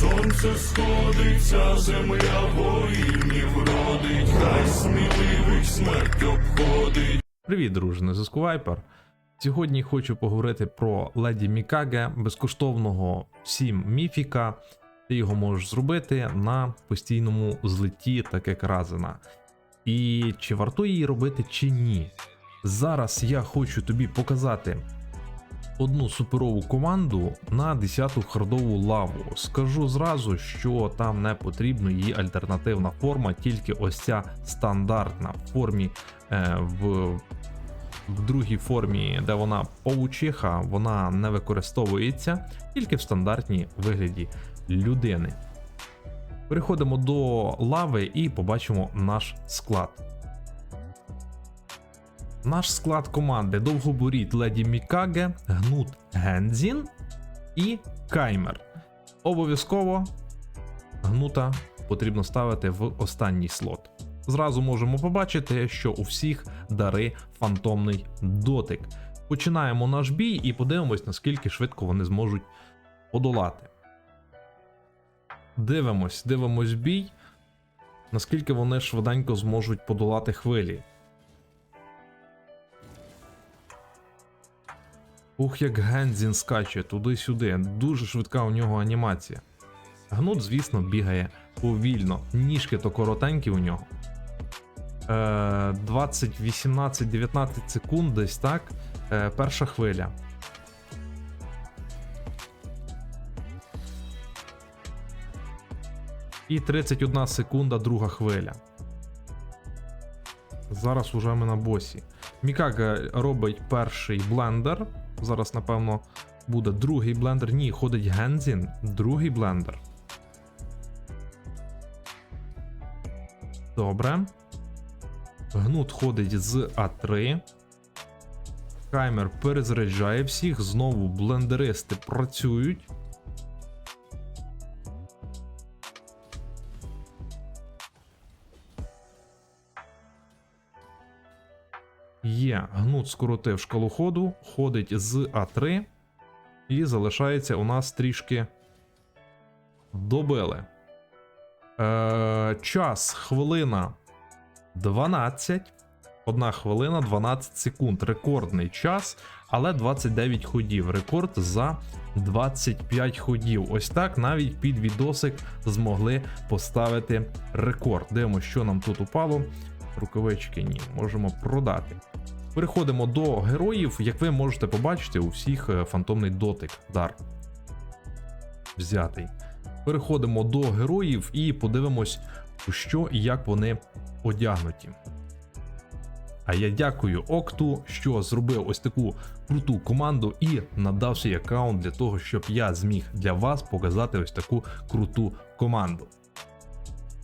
сонце сходиться, земля воїнів родить, хай сміливих смерть обходить. Привіт, друже, зв'язку Вайпер. Сьогодні хочу поговорити про леді Мікаге, безкоштовного всім міфіка. Ти його можеш зробити на постійному злеті, так як. І чи варто її робити, чи ні. Зараз я хочу тобі показати одну суперову команду на 10-ту хардову лаву. Скажу зразу, що там не потрібна її альтернативна форма, тільки ось ця стандартна в формі е, в в другій формі, де вона павучиха, вона не використовується тільки в стандартній вигляді людини. Переходимо до лави і побачимо наш склад. Наш склад команди довгоборіт Леді Мікаге, Гнут Гензін і Каймер. Обов'язково гнута потрібно ставити в останній слот. Зразу можемо побачити, що у всіх дари фантомний дотик. Починаємо наш бій і подивимось, наскільки швидко вони зможуть подолати. Дивимось, дивимось бій, наскільки вони швиденько зможуть подолати хвилі. Ух, як Гензін скаче туди-сюди. Дуже швидка у нього анімація. Гнут, звісно, бігає повільно. Ніжки то коротенькі у нього. Е, 20, 18, 19 секунд десь так. Е, перша хвиля. І 31 секунда друга хвиля. Зараз уже ми на босі. Мікага робить перший блендер. Зараз, напевно, буде другий блендер. Ні, ходить Гензін, другий блендер. Добре. Гнут ходить з А3. Каймер перезаряджає всіх. Знову блендеристи працюють. Є, гнут скоротив шкалу ходу, ходить з А3. І залишається у нас трішки добили. Е, час хвилина 12. Одна хвилина 12 секунд. Рекордний час, але 29 ходів. Рекорд за 25 ходів. Ось так навіть під відосик змогли поставити рекорд. Дивимося, що нам тут упало. Рукавички ні, можемо продати. Переходимо до героїв. Як ви можете побачити, у всіх е, фантомний дотик дар взятий. Переходимо до героїв і подивимось, у що і як вони одягнуті. А я дякую Окту, що зробив ось таку круту команду і надав свій аккаунт для того, щоб я зміг для вас показати ось таку круту команду.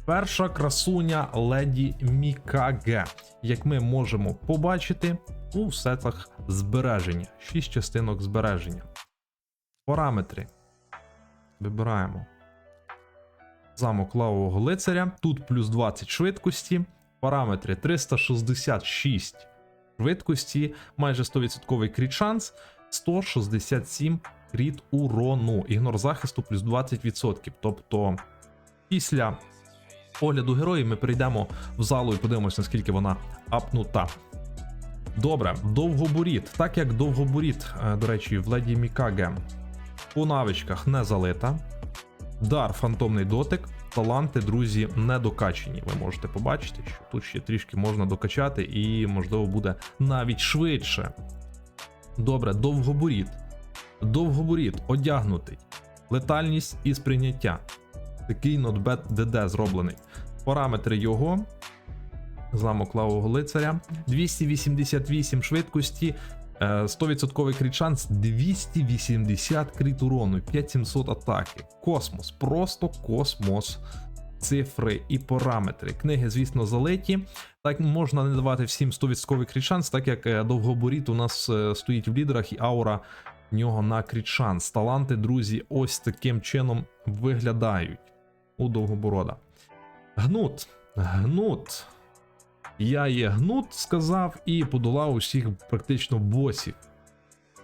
Перша красуня леді Мікаге, як ми можемо побачити у сетах збереження. 6 частинок збереження. Параметри. Вибираємо замок лавового лицаря. Тут плюс 20 швидкості. Параметри 366 швидкості, майже 100% кріт шанс, 167 кріт урону. Ігнор захисту плюс 20%. Тобто після огляду героїв ми перейдемо в залу і подивимося, наскільки вона апнута. Добре, довгоборіт. Так як довгоборіт, е, до речі, в леді Мікаге по навичках не залита. Дар фантомний дотик. Таланти, друзі, не докачені. Ви можете побачити, що тут ще трішки можна докачати, і, можливо, буде навіть швидше. Добре, довгоборіт. Довгоборіт одягнутий. Летальність і сприйняття. Такий нотбет ДД зроблений. Параметри його. Замок лавового лицаря. 288 швидкості. е, 100% крит шанс, 280 крит урону, 5700 атаки. Космос, просто космос. Цифри і параметри. Книги, звісно, залиті. Так можна не давати всім 100% крит шанс, так як е, довгоборіт у нас е, стоїть в лідерах і аура в нього на крит шанс. Таланти, друзі, ось таким чином виглядають у довгоборода. Гнут. Гнут. Я є гнут, сказав, і подолав усіх практично босів.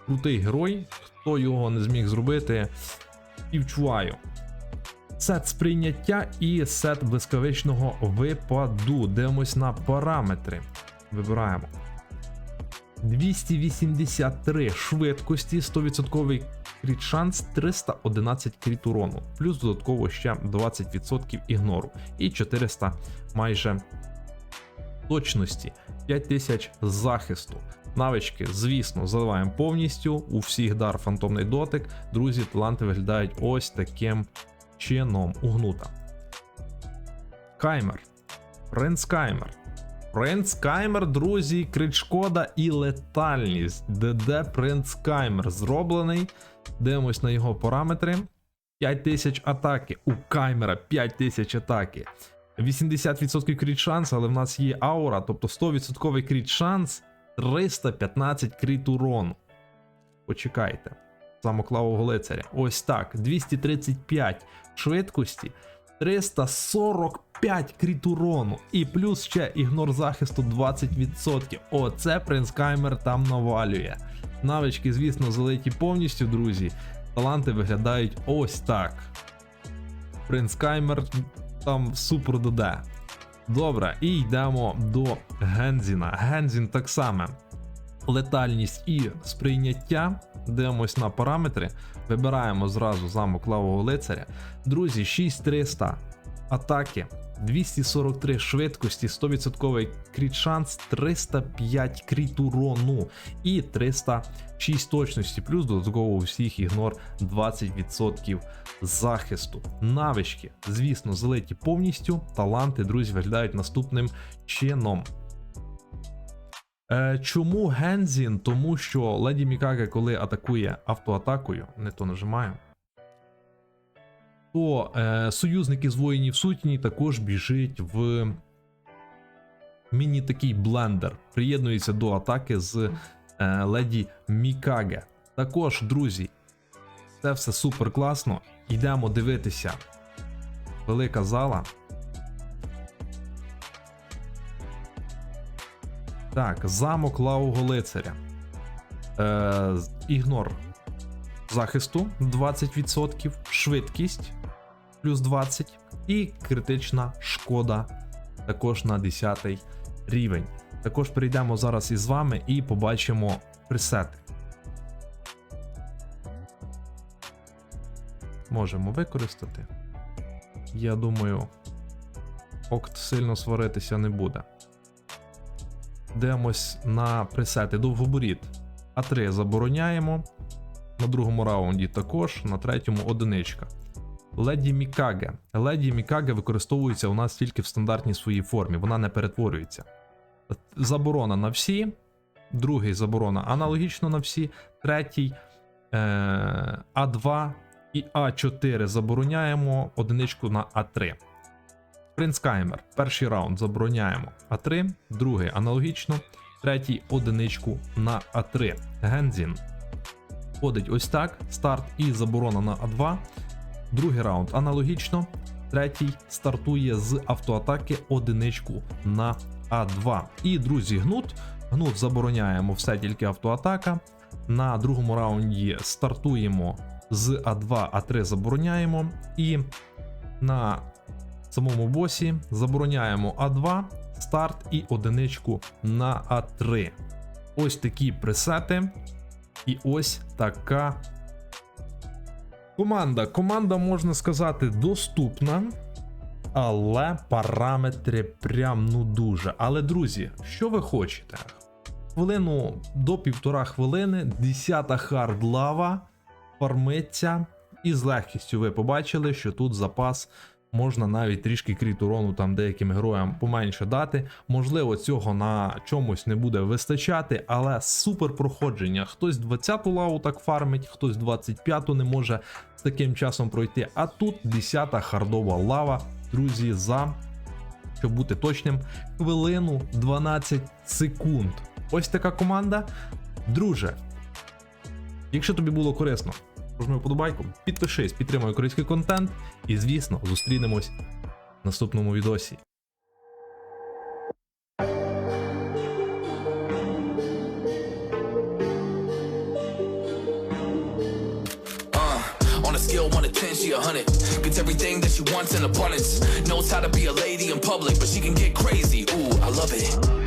Крутий герой, хто його не зміг зробити, співчуваю. Сет сприйняття і сет блискавичного випаду. Дивимось на параметри. Вибираємо. 283 швидкості, 100% кріт шанс, 311 кріт урону, плюс додатково ще 20% ігнору і 400 майже точності, 5000 захисту. Навички, звісно, заливаємо повністю. У всіх дар фантомний дотик. Друзі, таланти виглядають ось таким чином. Угнута. Каймер. Принц Каймер. Принц Каймер, друзі, крит шкода і летальність. ДД Принц Каймер зроблений. Дивимось на його параметри. 5000 атаки. У Каймера 5000 атаки. 80% кріт шанс, але в нас є аура, тобто 100% кріт шанс, 315 кріт урону. Почекайте. Замоклавого лицаря. Ось так. 235 швидкості, 345 кріт урону. І плюс ще ігнор захисту 20%. Оце принц Каймер там навалює. Навички, звісно, залиті повністю, друзі. Таланти виглядають ось так. Принц Каймер там супер доде. Добре, і йдемо до Гензіна. Гензін так само. Летальність і сприйняття. Дивимось на параметри. Вибираємо зразу замок лавого лицаря. Друзі, 6300 атаки, 243 швидкості, 100% кріт шанс, 305 кріт урону і 306 точності, плюс додатково у всіх ігнор 20% захисту. Навички, звісно, залиті повністю. Таланти, друзі, виглядають наступним чином. Е, чому Гензін? Тому що Леді Мікаге, коли атакує автоатакою, не то нажимаю, то е, союзники з воїнів сутні також біжить в міні такий блендер. Приєднується до атаки з е, Леді Мікаге. Також, друзі, це все супер класно. Йдемо дивитися. Велика зала. Так, замок лавого лицаря. Е, ігнор захисту 20%, швидкість плюс 20 і критична шкода також на 10 рівень. Також перейдемо зараз із вами і побачимо пресети. Можемо використати. Я думаю, окт сильно сваритися не буде. Дивимось на пресети довгоборіт. А3 забороняємо. На другому раунді також, на третьому одиничка. Леді Мікаге. Леді Мікаге використовується у нас тільки в стандартній своїй формі, вона не перетворюється. Заборона на всі. Другий заборона аналогічно на всі. Третій е- А2 і А4 забороняємо одиничку на А3. Принц Каймер. Перший раунд забороняємо А3, другий аналогічно, третій одиничку на А3. Гензін. Ходить ось так. Старт і заборона на А2. Другий раунд аналогічно. Третій стартує з автоатаки одиничку на А2. І, друзі, гнут. Гнут забороняємо все тільки автоатака. На другому раунді стартуємо з А2, А3 забороняємо. І на самому босі забороняємо А2, старт і одиничку на А3. Ось такі пресети. І ось така команда. Команда, можна сказати, доступна. Але параметри прям ну дуже. Але, друзі, що ви хочете? Хвилину до півтора хвилини, 10 хард лава фармиться. І з легкістю ви побачили, що тут запас можна навіть трішки кріт урону там деяким героям поменше дати. Можливо, цього на чомусь не буде вистачати, але супер проходження. Хтось 20-ту лаву так фармить, хтось 25-ту не може з таким часом пройти. А тут 10-та хардова лава, друзі, за, щоб бути точним, хвилину 12 секунд. Ось така команда. Друже, якщо тобі було корисно, Прожми вподобайку, підпишись, підтримай український контент і, звісно, зустрінемось в наступному відосі. Uh, on a scale 1 to 10, 10, she a hundred. Gets everything that she wants in abundance. Knows how to be a lady in public, but she can get crazy. Ooh, I love it.